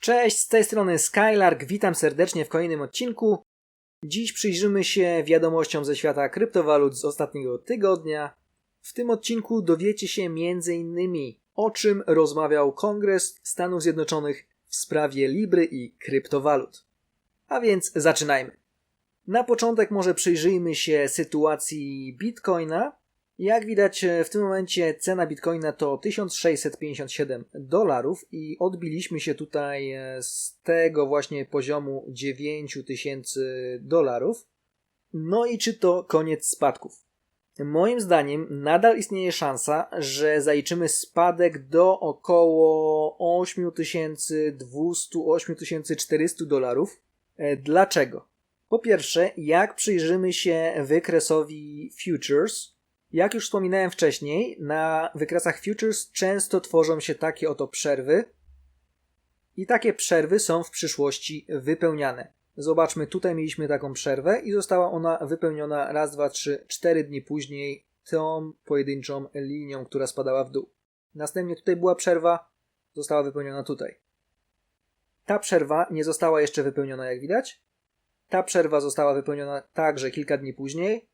Cześć, z tej strony Skylark, witam serdecznie w kolejnym odcinku. Dziś przyjrzymy się wiadomościom ze świata kryptowalut z ostatniego tygodnia. W tym odcinku dowiecie się m.in. o czym rozmawiał Kongres Stanów Zjednoczonych w sprawie Libry i kryptowalut. A więc zaczynajmy. Na początek może przyjrzyjmy się sytuacji Bitcoina. Jak widać e, w tym momencie cena Bitcoina to 1657 dolarów i odbiliśmy się tutaj e, z tego właśnie poziomu 9000 dolarów. No i czy to koniec spadków? Moim zdaniem nadal istnieje szansa, że zaliczymy spadek do około 8200-8400 dolarów. E, Dlaczego? Po pierwsze, jak przyjrzymy się wykresowi futures, jak już wspominałem wcześniej, na wykresach futures często tworzą się takie oto przerwy i takie przerwy są w przyszłości wypełniane. Zobaczmy, tutaj mieliśmy taką przerwę i została ona wypełniona raz, dwa, trzy, cztery dni później tą pojedynczą linią, która spadała w dół. Następnie tutaj była przerwa, została wypełniona tutaj. Ta przerwa nie została jeszcze wypełniona, jak widać. Ta przerwa została wypełniona także kilka dni później,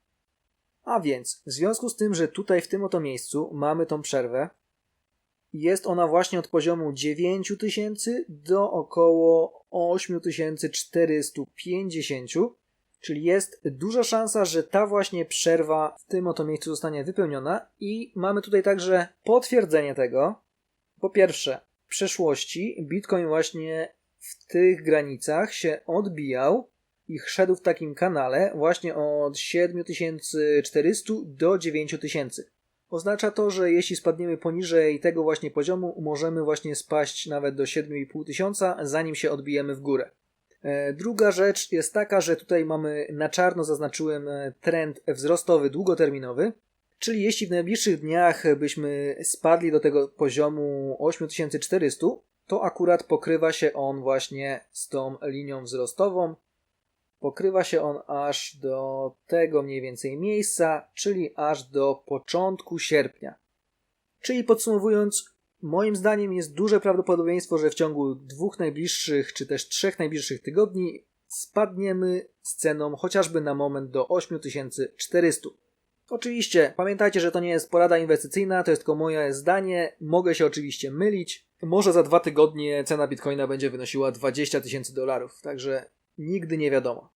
a więc, w związku z tym, że tutaj w tym oto miejscu mamy tą przerwę, jest ona właśnie od poziomu 9000 do około 8450, czyli jest duża szansa, że ta właśnie przerwa w tym oto miejscu zostanie wypełniona i mamy tutaj także potwierdzenie tego. Po pierwsze, w przeszłości Bitcoin właśnie w tych granicach się odbijał i szedł w takim kanale właśnie od 7400 do 9000. Oznacza to, że jeśli spadniemy poniżej tego właśnie poziomu, możemy właśnie spaść nawet do 7500, zanim się odbijemy w górę. E, Druga rzecz jest taka, że tutaj mamy na czarno zaznaczyłem e, trend wzrostowy długoterminowy, czyli jeśli w najbliższych dniach byśmy spadli do tego poziomu 8400, to akurat pokrywa się on właśnie z tą linią wzrostową, pokrywa się on aż do tego mniej więcej miejsca, czyli aż do początku sierpnia. Czyli podsumowując, moim zdaniem jest duże prawdopodobieństwo, że w ciągu dwóch najbliższych, czy też trzech najbliższych tygodni spadniemy z ceną chociażby na moment do 8400. Oczywiście, pamiętajcie, że to nie jest porada inwestycyjna, to jest tylko moje zdanie. Mogę się oczywiście mylić. Może za dwa tygodnie cena bitcoina będzie wynosiła 20 tysięcy dolarów, także nigdy nie wiadomo.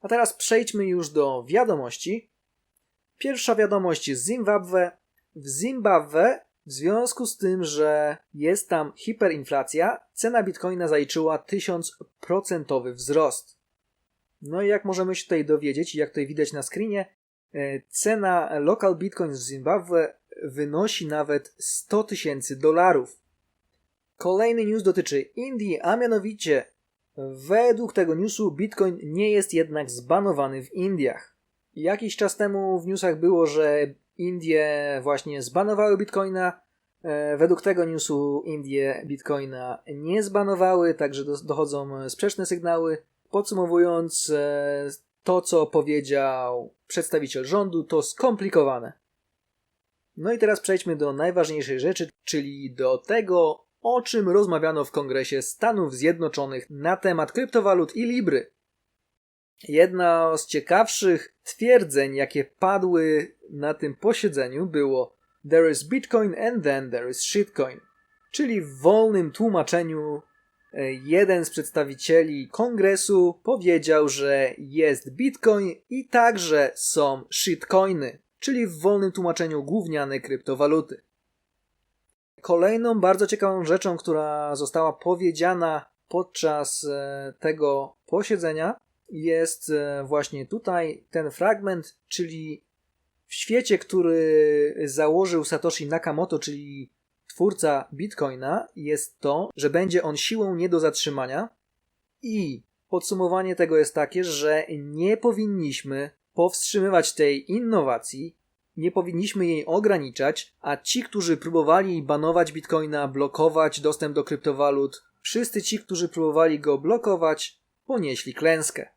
A teraz przejdźmy już do wiadomości. Pierwsza wiadomość z Zimbabwe. W Zimbabwe, w związku z tym, że jest tam hiperinflacja, cena bitcoina zaliczyła 1000% wzrost. No i jak możemy się tutaj dowiedzieć, jak tutaj widać na screenie, e, cena local bitcoin w Zimbabwe wynosi nawet 100 tysięcy dolarów. Kolejny news dotyczy Indii, a mianowicie Według tego newsu Bitcoin nie jest jednak zbanowany w Indiach. Jakiś czas temu w newsach było, że Indie właśnie zbanowały Bitcoina. E, według tego newsu Indie Bitcoina nie zbanowały, także dochodzą sprzeczne sygnały. Podsumowując, e, to co powiedział przedstawiciel rządu to skomplikowane. No i teraz przejdźmy do najważniejszej rzeczy, czyli do tego, o czym rozmawiano w Kongresie Stanów Zjednoczonych na temat kryptowalut i Libry. Jedna z ciekawszych twierdzeń, jakie padły na tym posiedzeniu, było There is Bitcoin and then there is shitcoin. Czyli w wolnym tłumaczeniu e, jeden z przedstawicieli kongresu powiedział, że jest Bitcoin i także są shitcoiny, czyli w wolnym tłumaczeniu gówniane kryptowaluty. Kolejną bardzo ciekawą rzeczą, która została powiedziana podczas e, tego posiedzenia, jest e, właśnie tutaj ten fragment, czyli w świecie, który założył Satoshi Nakamoto, czyli twórca Bitcoina, jest to, że będzie on siłą nie do zatrzymania. I podsumowanie tego jest takie, że nie powinniśmy powstrzymywać tej innowacji, nie powinniśmy jej ograniczać, a ci, którzy próbowali banować bitcoina, blokować dostęp do kryptowalut, wszyscy ci, którzy próbowali go blokować, ponieśli klęskę.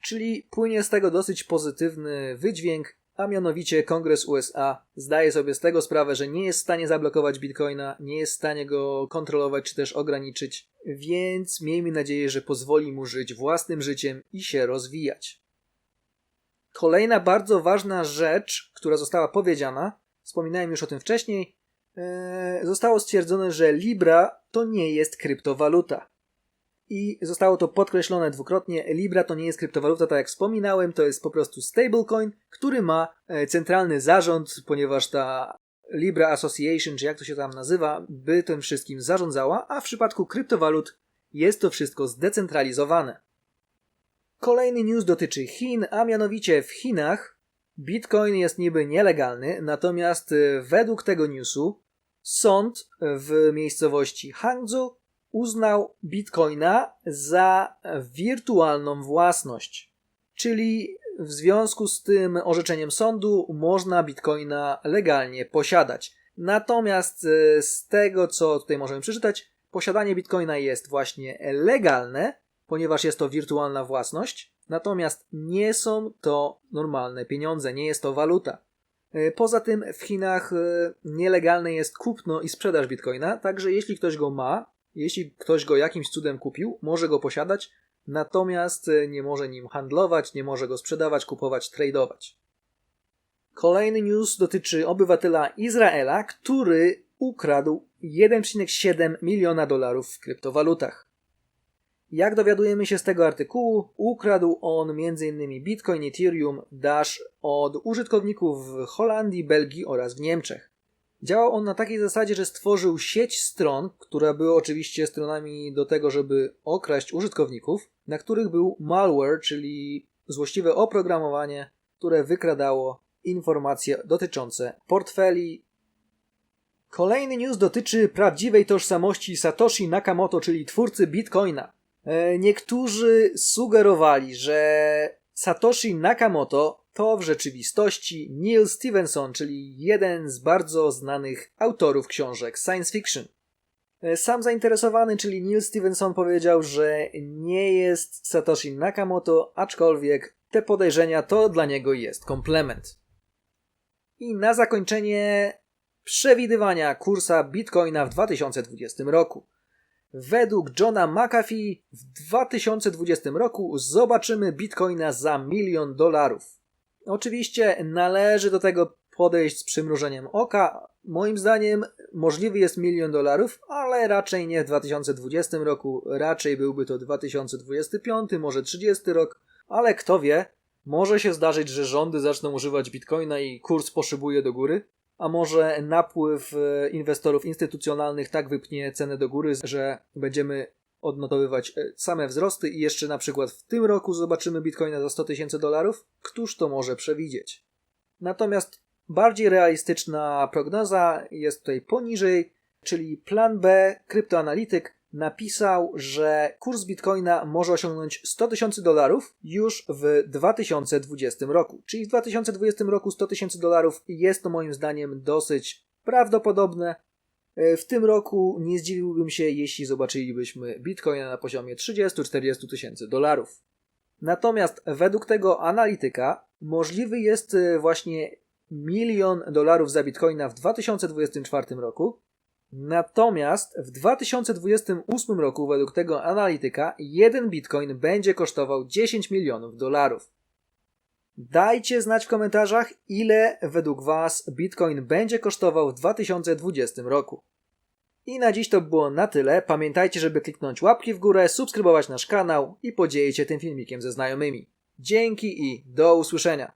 Czyli płynie z tego dosyć pozytywny wydźwięk, a mianowicie Kongres USA zdaje sobie z tego sprawę, że nie jest w stanie zablokować Bitcoina, nie jest w stanie go kontrolować czy też ograniczyć, więc miejmy nadzieję, że pozwoli mu żyć własnym życiem i się rozwijać. Kolejna bardzo ważna rzecz, która została powiedziana, wspominałem już o tym wcześniej, e, zostało stwierdzone, że Libra to nie jest kryptowaluta. I zostało to podkreślone dwukrotnie. Libra to nie jest kryptowaluta, tak jak wspominałem, to jest po prostu stablecoin, który ma e, centralny zarząd, ponieważ ta Libra Association, czy jak to się tam nazywa, by tym wszystkim zarządzała, a w przypadku kryptowalut jest to wszystko zdecentralizowane. Kolejny news dotyczy Chin, a mianowicie w Chinach Bitcoin jest niby nielegalny, natomiast e, według tego newsu sąd w miejscowości Hangzhou uznał Bitcoina za wirtualną własność. Czyli w związku z tym orzeczeniem sądu można Bitcoina legalnie posiadać. Natomiast e, z tego, co tutaj możemy przeczytać, posiadanie Bitcoina jest właśnie legalne, ponieważ jest to wirtualna własność, natomiast nie są to normalne pieniądze, nie jest to waluta. E, poza tym w Chinach e, nielegalne jest kupno i sprzedaż bitcoina, także jeśli ktoś go ma, jeśli ktoś go jakimś cudem kupił, może go posiadać, natomiast e, nie może nim handlować, nie może go sprzedawać, kupować, tradować. Kolejny news dotyczy obywatela Izraela, który ukradł 1,7 miliona dolarów w kryptowalutach. Jak dowiadujemy się z tego artykułu, ukradł on m.in. Bitcoin, Ethereum, Dash od użytkowników w Holandii, Belgii oraz w Niemczech. Działał on na takiej zasadzie, że stworzył sieć stron, które były oczywiście stronami do tego, żeby okraść użytkowników, na których był malware, czyli złośliwe oprogramowanie, które wykradało informacje dotyczące portfeli. Kolejny news dotyczy prawdziwej tożsamości Satoshi Nakamoto, czyli twórcy Bitcoina. E, niektórzy sugerowali, że Satoshi Nakamoto to w rzeczywistości Neil Stevenson, czyli jeden z bardzo znanych autorów książek science fiction. E, sam zainteresowany, czyli Neil Stevenson powiedział, że nie jest Satoshi Nakamoto, aczkolwiek te podejrzenia to dla niego jest komplement. I na zakończenie przewidywania kursa Bitcoina w 2020 roku. Według Johna McAfee w 2020 roku zobaczymy bitcoina za milion dolarów. Oczywiście należy do tego podejść z przymrużeniem oka. Moim zdaniem możliwy jest milion dolarów, ale raczej nie w 2020 roku, raczej byłby to 2025, może 30 rok, ale kto wie, może się zdarzyć, że rządy zaczną używać bitcoina i kurs poszybuje do góry a może napływ e, inwestorów instytucjonalnych tak wypnie cenę do góry, że będziemy odnotowywać e, same wzrosty i jeszcze na przykład w tym roku zobaczymy bitcoina za 100 tysięcy dolarów? Któż to może przewidzieć? Natomiast bardziej realistyczna prognoza jest tutaj poniżej, czyli plan B, kryptoanalityk napisał, że kurs bitcoina może osiągnąć 100 tysięcy dolarów już w 2020 roku. Czyli w 2020 roku 100 tysięcy dolarów jest to moim zdaniem dosyć prawdopodobne. E, w tym roku nie zdziwiłbym się, jeśli zobaczylibyśmy bitcoina na poziomie 30-40 tysięcy dolarów. Natomiast według tego analityka możliwy jest e, właśnie milion dolarów za bitcoina w 2024 roku, Natomiast w 2028 roku, według tego analityka, jeden bitcoin będzie kosztował 10 milionów dolarów. Dajcie znać w komentarzach, ile według Was bitcoin będzie kosztował w 2020 roku. I na dziś to było na tyle. Pamiętajcie, żeby kliknąć łapki w górę, subskrybować nasz kanał i podzielić się tym filmikiem ze znajomymi. Dzięki i do usłyszenia.